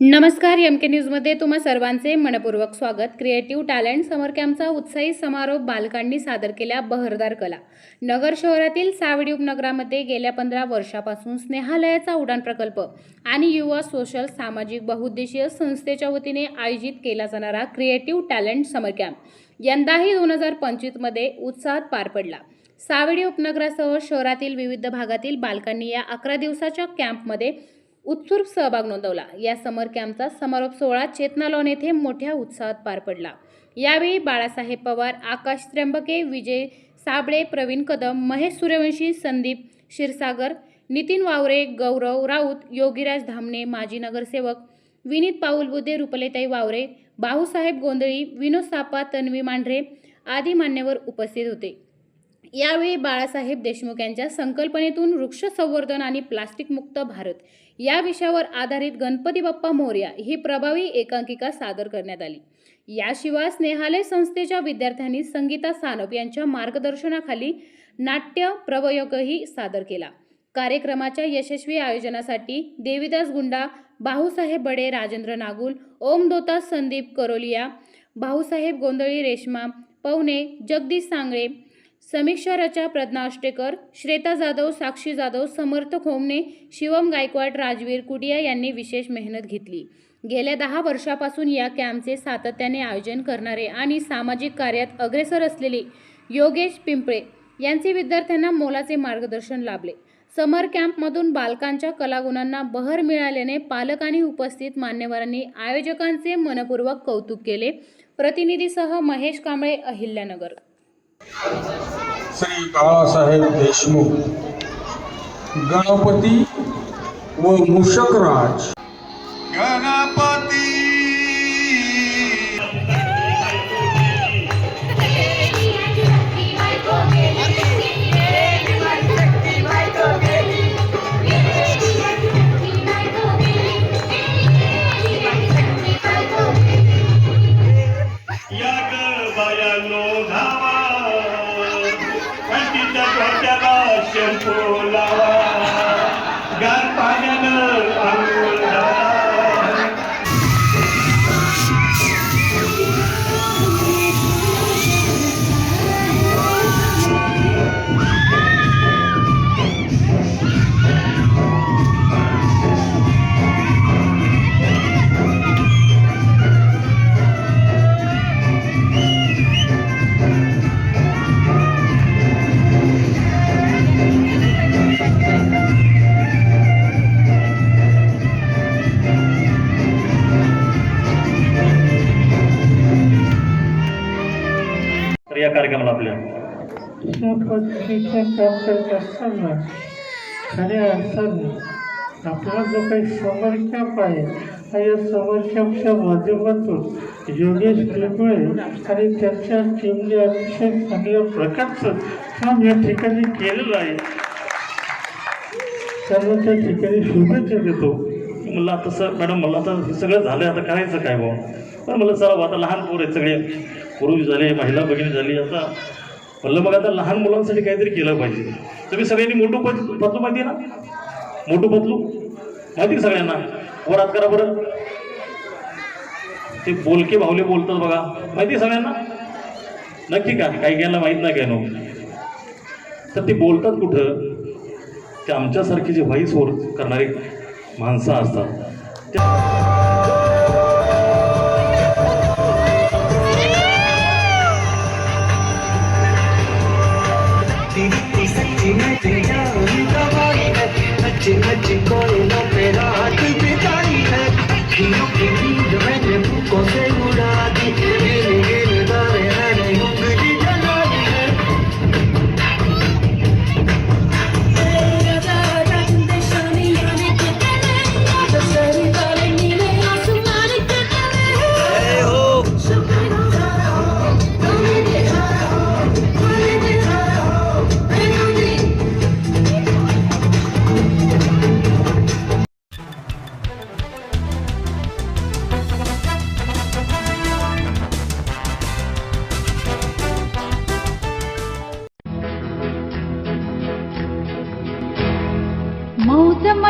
नमस्कार एम के न्यूजमध्ये तुम्हा सर्वांचे मनपूर्वक स्वागत. क्रिएटिव्ह टॅलेंट समर कॅम्पचा उत्साही समारोप बालकांनी सादर केल्या बहरदार कला. नगर शहरातील सावडी उपनगरामध्ये गेल्या पंधरा वर्षापासून स्नेहालयाचा उडान प्रकल्प आणि युवा सोशल सामाजिक बहुउद्देशीय संस्थेच्या वतीने आयोजित केला जाणारा क्रिएटिव्ह टॅलेंट समर कॅम्प यंदाही दोन हजार पंचवीसमध्ये उत्साहात पार पडला. सावडी उपनगरासह शहरातील विविध भागातील बालकांनी या अकरा दिवसाच्या कॅम्पमध्ये उत्सुक सहभाग नोंदवला. या समर कॅम्पचा समारोप सोहळा चेतना लॉन येथे मोठ्या उत्साहात पार पडला. यावेळी बाळासाहेब पवार आकाश त्र्यंबके विजय साबळे प्रवीण कदम महेश सूर्यवंशी संदीप क्षीरसागर नितीन वावरे गौरव राऊत योगीराज धामणे माजी नगरसेवक विनीत पाऊलबुद्धे रुपलेताई वावरे भाऊसाहेब गोंधळी विनोद सापा तन्वी मांढरे आदी मान्यवर उपस्थित होते. यावेळी बाळासाहेब देशमुख यांच्या संकल्पनेतून वृक्ष संवर्धन आणि प्लास्टिकमुक्त भारत या विषयावर आधारित गणपती बाप्पा मोर्या ही प्रभावी एकांकिका सादर करण्यात आली. याशिवाय स्नेहालय संस्थेच्या विद्यार्थ्यांनी संगीता सानप यांच्या मार्गदर्शनाखाली नाट्य प्रवयोगही सादर केला. कार्यक्रमाच्या यशस्वी आयोजनासाठी देवीदास गुंडा भाऊसाहेब बडे राजेंद्र नागुल ओम दोतास संदीप करोलिया भाऊसाहेब गोंधळी रेश्मा पवने जगदीश सांगळे समीक्षा रचा प्रज्ञा अष्टेकर श्वेता जाधव साक्षी जाधव समर्थ खोमने शिवम गायकवाड राजवीर कुडिया यांनी विशेष मेहनत घेतली. गेल्या दहा वर्षापासून या कॅम्पचे सातत्याने आयोजन करणारे आणि सामाजिक कार्यात अग्रेसर असलेले योगेश पिंपळे यांचे विद्यार्थ्यांना मोलाचे मार्गदर्शन लाभले. समर कॅम्पमधून बालकांच्या कलागुणांना बहर मिळाल्याने पालक आणि उपस्थित मान्यवरांनी आयोजकांचे मनपूर्वक कौतुक केले. प्रतिनिधीसह महेश कांबळे अहिल्यानगर. श्री बाळासाहेब देशमुख गणपती व मुषकराज. Ganpati Sebastian Pool. तर या कार्यक्रमाला आपल्या या पद्धतीचं करत असताना खऱ्या अर्थाने आपला जो काही समर कॅम्प आहे हा या समर कॅम्पच्या माध्यमातून योगेश पिंपळे आणि त्यांच्या टीमने अतिशय चांगल्या प्रकारचं काम या ठिकाणी केलेलं आहे. त्यांना त्या ठिकाणी शुभेच्छा देतो. मला आता सर मॅडम मला आता हे सगळं झालं आता करायचं काय भाऊ पण मला चला आता लहान पोर आहेत सगळे. पुरुष झाले महिला भगिनी झाली आता म्हणलं मग आता लहान मुलांसाठी काहीतरी केलं पाहिजे. तुम्ही सगळ्यांनी मोठू पत पतलू माहिती आहे ना? मोठू पतलू? माहिती सगळ्यांना? वर हात करा बरं. ते बोलके भावले बोलतात बघा. माहिती आहे सगळ्यांना? नक्की का? काही घ्यायला माहीत नाही काय नो तर ते बोलतात कुठं? ते आमच्यासारखे जे व्हाईस वर करणारी माणसं असतात. त्या Jingle, jingle.